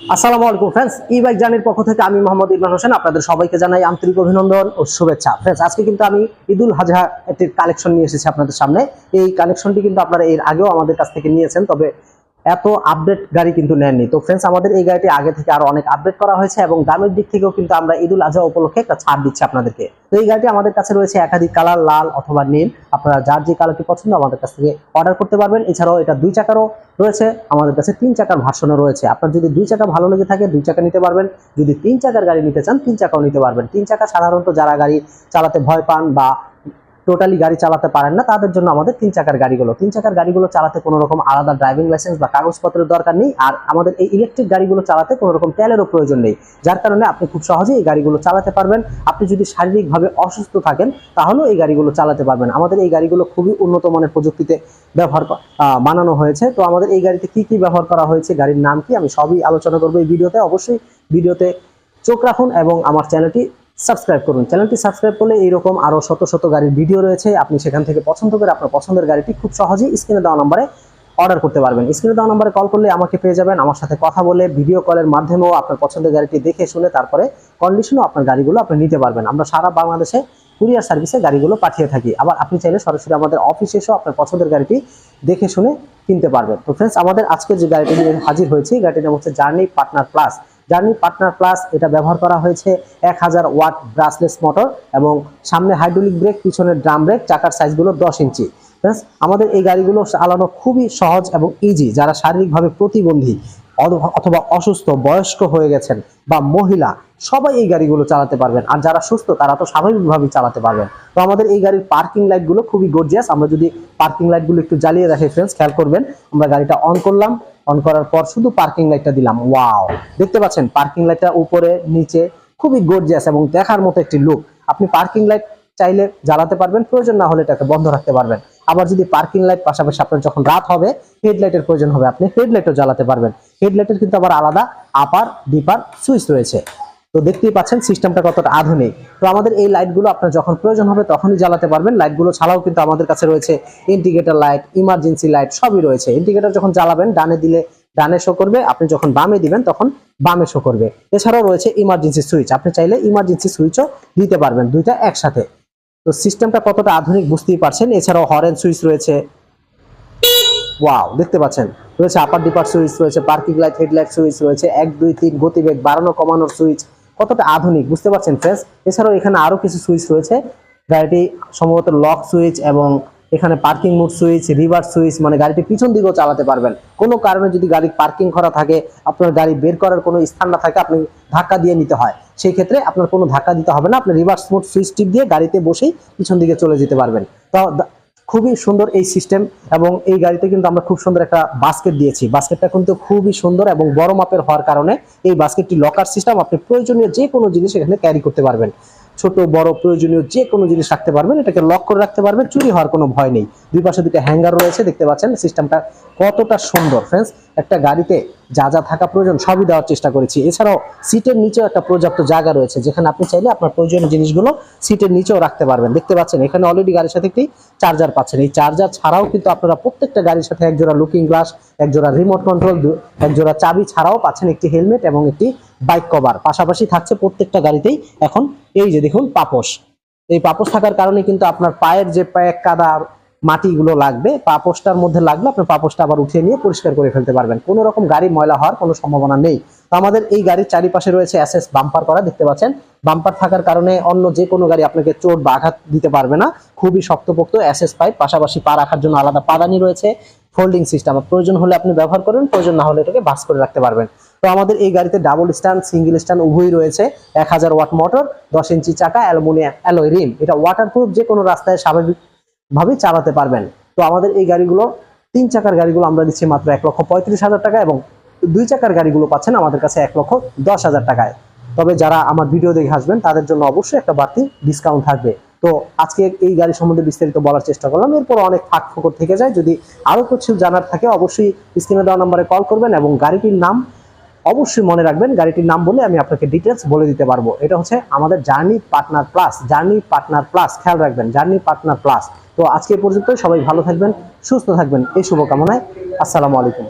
আসসালামু আলাইকুম ফ্রেন্ডস ই বাইক জার্নির পক্ষ থেকে আমি মোহাম্মদ ইমরান হোসেন। আপনাদের সবাইকে জানাই আন্তরিক অভিনন্দন ও শুভেচ্ছা। ফ্রেন্ডস আজকে কিন্তু আমি ইদুল হাজহা একটি কালেকশন নিয়ে এসেছি আপনাদের সামনে। এই কালেকশনটি কিন্তু আপনারা এর আগেও আমাদের কাছ থেকে নিয়েছেন, তবে এত আপডেট গাড়ি কিন্তু নেননি। তো ফ্রেন্ডস আমাদের এই গাড়িটি আগে থেকে আরও অনেক আপডেট করা হয়েছে এবং দামের দিক থেকেও কিন্তু আমরা ঈদুল আজহা উপলক্ষে একটা ছাড় দিচ্ছি আপনাদেরকে। তো এই গাড়িটি আমাদের কাছে রয়েছে একাধিক কালার লাল অথবা নীল। আপনারা যার যে কালারটি পছন্দ আমাদের কাছ থেকে অর্ডার করতে পারবেন। এছাড়াও এটা দুই চাকারও রয়েছে, আমাদের কাছে তিন চাকার ভার্সনও রয়েছে। আপনার যদি দুই চাকা ভালো লেগে থাকে, দুই চাকা নিতে পারবেন। যদি তিন চাকার গাড়ি নিতে চান, তিন চাকাও নিতে পারবেন। তিন চাকা সাধারণত যারা গাড়ি চালাতে ভয় পান বা টোটালি গাড়ি চালাতে পারেন না, তাদের জন্য আমাদের তিন চাকার গাড়িগুলো। তিন চাকার গাড়িগুলো চালাতে কোনো রকম আলাদা ড্রাইভিং লাইসেন্স বা কাগজপত্রের দরকার নেই, আর আমাদের এই ইলেকট্রিক গাড়িগুলো চালাতে কোনো রকম তেলেরও প্রয়োজন নেই। যার কারণে আপনি খুব সহজেই এই গাড়িগুলো চালাতে পারবেন। আপনি যদি শারীরিকভাবে অসুস্থ থাকেন, তাহলেও এই গাড়িগুলো চালাতে পারবেন। আমাদের এই গাড়িগুলো খুবই উন্নত মানের প্রযুক্তিতে ব্যবহার বানানো হয়েছে। তো আমাদের এই গাড়িতে কি কি ব্যবহার করা হয়েছে, গাড়ির নাম কি, আমি সবই আলোচনা করব এই ভিডিওতে। অবশ্যই ভিডিওতে চোখ রাখুন এবং আমার চ্যানেলটি সাবস্ক্রাইব করুন। চ্যানেলটি সাবস্ক্রাইব করলে এইরকম আরও শত শত গাড়ির ভিডিও রয়েছে। আপনি সেখান থেকে পছন্দ করে আপনার পছন্দের গাড়িটি খুব সহজেই স্ক্রিনে দেওয়া নম্বরে অর্ডার করতে পারবেন। স্ক্রিনে দেওয়া নম্বরে কল করলে আমাকে পেয়ে যাবেন। আমার সাথে কথা বলে ভিডিও কলের মাধ্যমেও আপনার পছন্দের গাড়িটি দেখে শুনে তারপরে কন্ডিশনও আপনার গাড়িগুলো আপনি নিতে পারবেন। আমরা সারা বাংলাদেশে কুরিয়ার সার্ভিসে গাড়িগুলো পাঠিয়ে থাকি। আবার আপনি চাইলে সরাসরি আমাদের অফিসে এসেও আপনার পছন্দের গাড়িটি দেখে শুনে কিনতে পারবেন। তো ফ্রেন্ডস আমাদের আজকের যে গাড়িটি নিয়ে হাজির হয়েছি, গাড়িটির নাম হচ্ছে journey partner plus journey partner plus এটা ব্যবহার করা হয়েছে এক হাজার ওয়াট ব্রাসলেস মোটর এবং সামনে হাইড্রোলিক ব্রেক পিছনে ড্রাম ব্রেক চাকার সাইজগুলো দশ ইঞ্চি। আমাদের এই গাড়িগুলো চালানো খুবই সহজ এবং ইজি যারা শারীরিকভাবে প্রতিবন্ধী অথবা অসুস্থ, বয়স্ক হয়ে গেছেন বা মহিলা, সবাই এই গাড়িগুলো চালাতে পারবেন। আর যারা সুস্থ, তারা তো স্বাভাবিকভাবেই চালাতে পারবেন। তো আমাদের এই গাড়ির পার্কিং লাইটগুলো খুবই গর্জিয়াস আমরা যদি পার্কিং লাইটগুলো একটু জ্বালিয়ে রাখি ফ্রেন্ডস খেয়াল করবেন, আমরা গাড়িটা অন করলাম। অন করার পর শুধু পার্কিং লাইটটা দিলাম। ওয়াও দেখতে পাচ্ছেন পার্কিং লাইটটা উপরে, নিচে খুবই গর্জিয়াস এবং দেখার মতো একটি লুক আপনি পার্কিং লাইট চাইলে জ্বালাতে পারবেন, প্রয়োজন না হলে এটাকে বন্ধ রাখতে পারবেন। আবার যদি পার্কিং লাইট পাশাপাশি আপনার যখন রাত হবে হেডলাইটের প্রয়োজন হবে, আপনি হেডলাইটও জ্বালাতে পারবেন। হেডলাইটের কিন্তু আবার আলাদা আপার ডিপার সুইচ রয়েছে। তো দেখতেই পাচ্ছেন সিস্টেমটা কতটা আধুনিক। তো আমাদের এই লাইটগুলো আপনার যখন প্রয়োজন হবে তখনই জ্বালাতে পারবেন। লাইটগুলো ছাড়াও কিন্তু আমাদের কাছে রয়েছে ইন্ডিকেটর লাইট, ইমার্জেন্সি লাইট সবই রয়েছে। ইন্ডিকেটর যখন জ্বালাবেন, ডানে দিলে ডানে শো করবে। আপনি যখন বামে দিবেন, তখন বামে শো করবে। এছাড়াও রয়েছে ইমার্জেন্সি সুইচ। আপনি চাইলে ইমার্জেন্সি সুইচও দিতে পারবেন দুইটা একসাথে। তো সিস্টেমটা কতটা আধুনিক বুঝতেই পারছেন। এছাড়াও হরেন সুইচ রয়েছে। ওয়াও, দেখতে পাচ্ছেন। রয়েছে আপার ডিপার সুইচ, রয়েছে পার্কিং লাইট, হেডলাইট সুইচ, রয়েছে এক, দুই, তিন, গতিবেগ বাড়ানো, কমানোর সুইচ কতটা আধুনিক, বুঝতে পারছেন ফ্রেন্ডস এছাড়াও এখানে আরও কিছু সুইচ রয়েছে। গাড়িটি সম্ভবত লক সুইচ এবং এখানে parking mode switch reverse switch মানে গাড়িটি পিছন দিকেও চালাতে পারবেন। কোনো কারণে যদি গাড়ি পার্কিং করা থাকে, আপনার গাড়ি বের করার কোনো স্থান না থাকে, আপনি ধাক্কা দিয়ে নিতে হয়। সেই ক্ষেত্রে আপনার কোনো ধাক্কা দিতে হবে না, আপনি রিভার্স মোড সুইচ টিপ দিয়ে গাড়িতে বসেই পিছন দিকে চলে যেতে পারবেন। তো খুবই সুন্দর এই সিস্টেম এবং এই গাড়িতে কিন্তু আমরা খুব সুন্দর একটা বাস্কেট দিয়েছি। বাস্কেটটা কিন্তু খুবই সুন্দর এবং বড় মাপের হওয়ার কারণে এই বাস্কেটটি লকার সিস্টেম আপনি প্রয়োজনীয় যে কোনো জিনিস এখানে ক্যারি করতে পারবেন। ছোট, বড়, প্রয়োজনীয় যে কোনো জিনিস রাখতে পারবেন, এটাকে লক করে রাখতে পারবেন, চুরি হওয়ার কোনো ভয় নেই। দুই পাশে দুটো হ্যাঙ্গার রয়েছে, দেখতে পাচ্ছেন সিস্টেমটা কতটা সুন্দর। ফ্রেন্ডস একটা গাড়িতে যা যা থাকা প্রয়োজন সবই দেওয়ার চেষ্টা করেছি। এছাড়াও সিটের নিচেও একটা পর্যাপ্ত জায়গা রয়েছে, যেখানে আপনি চাইলে আপনার প্রয়োজনীয় জিনিসগুলো সিটের নিচেও রাখতে পারবেন। দেখতে পাচ্ছেন, এখানে অলরেডি গাড়ির সাথে একটি চার্জার পাচ্ছেন। এই চার্জার ছাড়াও কিন্তু আপনারা প্রত্যেকটা গাড়ির সাথে এক জোড়া লুকিং গ্লাস এক জোড়া রিমোট কন্ট্রোল এক জোড়া চাবি ছাড়াও পাচ্ছেন একটি হেলমেট এবং একটি বাইক কভার পাশাপাশি থাকছে প্রত্যেকটা গাড়িতেই এখন এই যে দেখুন পাপোশ। এই পাপোশ থাকার কারণে কিন্তু আপনার পায়ের যে পায়ে কাদা মাটিগুলো লাগবে, পাপোশটার মধ্যে লাগলে আপনি পাপোসটা আবার উঠিয়ে নিয়ে পরিষ্কার করে ফেলতে পারবেন। কোনো রকম গাড়ি ময়লা হওয়ার কোনো সম্ভাবনা নেই। তো আমাদের এই গাড়ির চারিপাশে রয়েছে অ্যাসেস বাম্পার করা, দেখতে পাচ্ছেন? বাম্পার থাকার কারণে অন্য যে কোনো গাড়ি আপনাকে চোট বা আঘাত দিতে পারবে না। খুবই শক্তপোক্ত অ্যাসেস পাইপ, পাশাপাশি পা রাখার জন্য আলাদা পাদানি রয়েছে, ফোল্ডিং সিস্টেম। প্রয়োজন হলে আপনি ব্যবহার করবেন প্রয়োজন না হলে এটাকে বাস করে রাখতে পারবেন। তো আমাদের এই গাড়িতে ডাবল স্ট্যান্ড, সিঙ্গেল স্ট্যান্ড উভয়ই রয়েছে। এক হাজার ওয়াট মোটর, দশ ইঞ্চি চাকা, অ্যালুমিনিয়াম অ্যালয় রিম। এটা ওয়াটারপ্রুফ যে কোনো রাস্তায় স্বাভাবিকভাবেই চালাতে পারবেন। তো আমাদের এই গাড়িগুলো, তিন চাকার গাড়িগুলো আমরা দিচ্ছি মাত্র এক লক্ষ পঁয়ত্রিশ হাজার টাকা এবং দুই চাকার গাড়িগুলো পাচ্ছেন আমাদের কাছে এক লক্ষ দশ হাজার টাকায়। তবে যারা আমার ভিডিও দেখে আসবেন তাদের জন্য অবশ্যই একটা বাড়তি ডিসকাউন্ট থাকবে। তো আজকে এই গাড়ি সম্বন্ধে বিস্তারিত বলার চেষ্টা করলাম। এরপর অনেক ফাঁক ফোকর থেকে যায়। যদি আরও কিছু জানার থাকে, অবশ্যই স্ক্রিনে দেওয়া নাম্বারে কল করবেন এবং গাড়িটির নাম অবশ্যই মনে রাখবেন। গাড়িটির নাম বলে আমি আপনাকে ডিটেলস বলে দিতে পারব। এটা হচ্ছে আমাদের journey partner plus journey partner plus খেয়াল রাখবেন। জার্নি পার্টনার প্লাস তো আজকে পর্যন্ত সবাই ভালো থাকবেন সুস্থ থাকবেন। এই শুভকামনায় আসসালামু আলাইকুম।